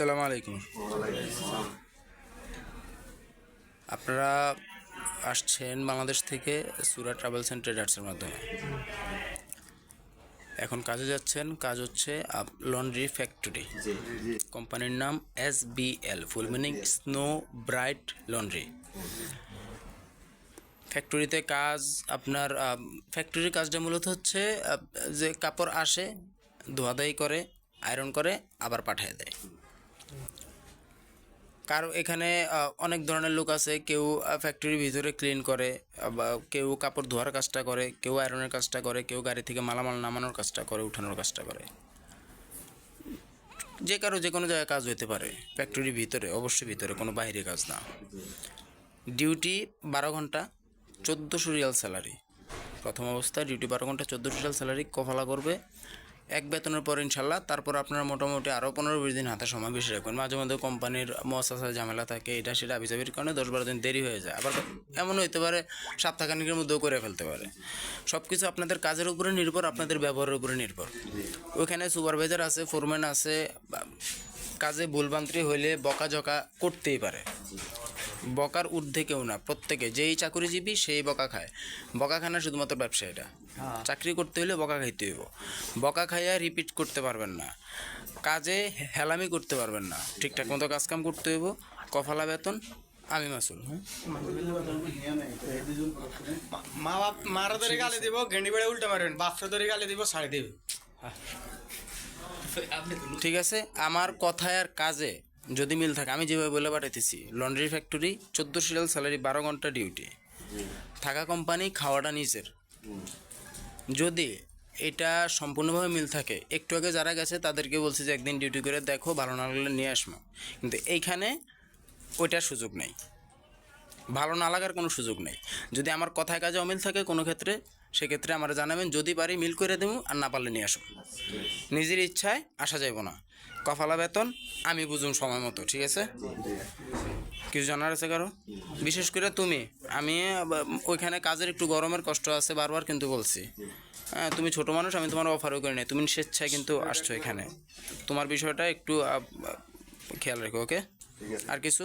আসসালামু আলাইকুম। আপনারা আসছেন বাংলাদেশ থেকে সুরা ট্রাভেল অ্যান্ড ট্রেডার্সের মাধ্যমে। এখন কাজে যাচ্ছেন কাজ হচ্ছে লন্ড্রি ফ্যাক্টরি। কোম্পানির নাম S B L full meaning snow bright laundry. ফ্যাক্টরিতে কাজ আপনার ফ্যাক্টরির কাজটা মূলত হচ্ছে যে কাপড় আসে ধোয়াধাই করে আয়রন করে আবার পাঠিয়ে দেয়। কারও এখানে অনেক ধরনের লোক আছে, কেউ ফ্যাক্টরির ভিতরে ক্লিন করে বা কেউ কাপড় ধোয়ার কাজটা করে, কেউ আয়রনের কাজটা করে, কেউ গাড়ি থেকে মালামাল নামানোর কাজটা করে, উঠানোর কাজটা করে। যে কারও যে কোনো জায়গায় কাজ হতে পারে ফ্যাক্টরির ভিতরে, অবশ্যই ভিতরে, কোনো বাইরে কাজ না। ডিউটি বারো ঘণ্টা, চোদ্দোশো রিয়াল স্যালারি প্রথম অবস্থায় ডিউটি বারো ঘণ্টা, চোদ্দোশো রিয়াল স্যালারি কফালা করবে। এক বেতনের পর ইনশাল্লাহ, তারপর আপনার মোটামুটি আরও পনেরো বিশ দিন হাতে সময় বেশি রাখবেন। মাঝে মধ্যে কোম্পানির মহাসাসা ঝামেলা থাকে, এটা সেটা আবিজাবির কারণে দশ বারো দিন দেরি হয়ে যায়। আবার এমন হইতে পারে, সপ্তাহখানিকের মধ্যেও করে ফেলতে পারে। সব কিছু আপনাদের কাজের উপরে নির্ভর, আপনাদের ব্যবহারের উপরে নির্ভর। ওইখানে সুপারভাইজার আছে, ফোরম্যান আছে কাজে ভুলবান্ত্রি হইলে বকাঝকা করতেই পারে। বকার ঊর্ধ্বে কেউ না প্রত্যেকে। যেই চাকরিজীবী সেই বকা খায়। বকা খায় না শুধুমাত্র ব্যবসায়ীরা। চাকরি করতে হলে বকা খাইতে হইব। বকা খাইয়া রিপিট করতে পারবেন না। কাজে হেলামি করতে পারবেন না। ঠিকঠাক মতো কাজকাম করতে হইব। কফালা বেতন আমি মাসুল। হ্যাঁ মা বাপ মারা ধরে গালি দিব গেন্ডি বেড়ে উল্টে মারবেন বাপরা ধরে গালি দিব ছাড়ি দিব। ঠিক আছে? আমার কথায় আর কাজে যদি মিল থাকে আমি যেভাবে বলে পাঠাইতেছি লন্ড্রি ফ্যাক্টরি চোদ্দ সিরিয়াল স্যালারি বারো ঘণ্টা ডিউটি থাকা কোম্পানি খাওয়াটা নিজের। যদি এটা সম্পূর্ণভাবে মিল থাকে একটু আগে যারা গেছে তাদেরকে বলছি যে একদিন ডিউটি করে দেখো ভালো না লাগলে নিয়ে আসব কিন্তু এইখানে ওইটার সুযোগ নেই। ভালো না লাগার কোনো সুযোগ নেই। যদি আমার কথায় কাজে অমিল থাকে কোনো ক্ষেত্রে সেক্ষেত্রে আমার জানাবেন যদি পারি মিল করে দেবো আর না পারলে নিয়ে আসুন নিজের ইচ্ছায় আসা যাইব না। কফালা বেতন, আমি বুঝুন সময় মতো, ঠিক আছে? কিছু জানার আছে কারও? বিশেষ করে তুমি, আমি ওইখানে কাজের একটু গরমের কষ্ট আছে বারবার কিন্তু বলছি। হ্যাঁ তুমি ছোটো মানুষ, আমি তোমার অফারও করি নাই। তুমি স্বেচ্ছায় কিন্তু আসছো এখানে। তোমার বিষয়টা একটু খেয়াল রেখো ওকে আর কিছু?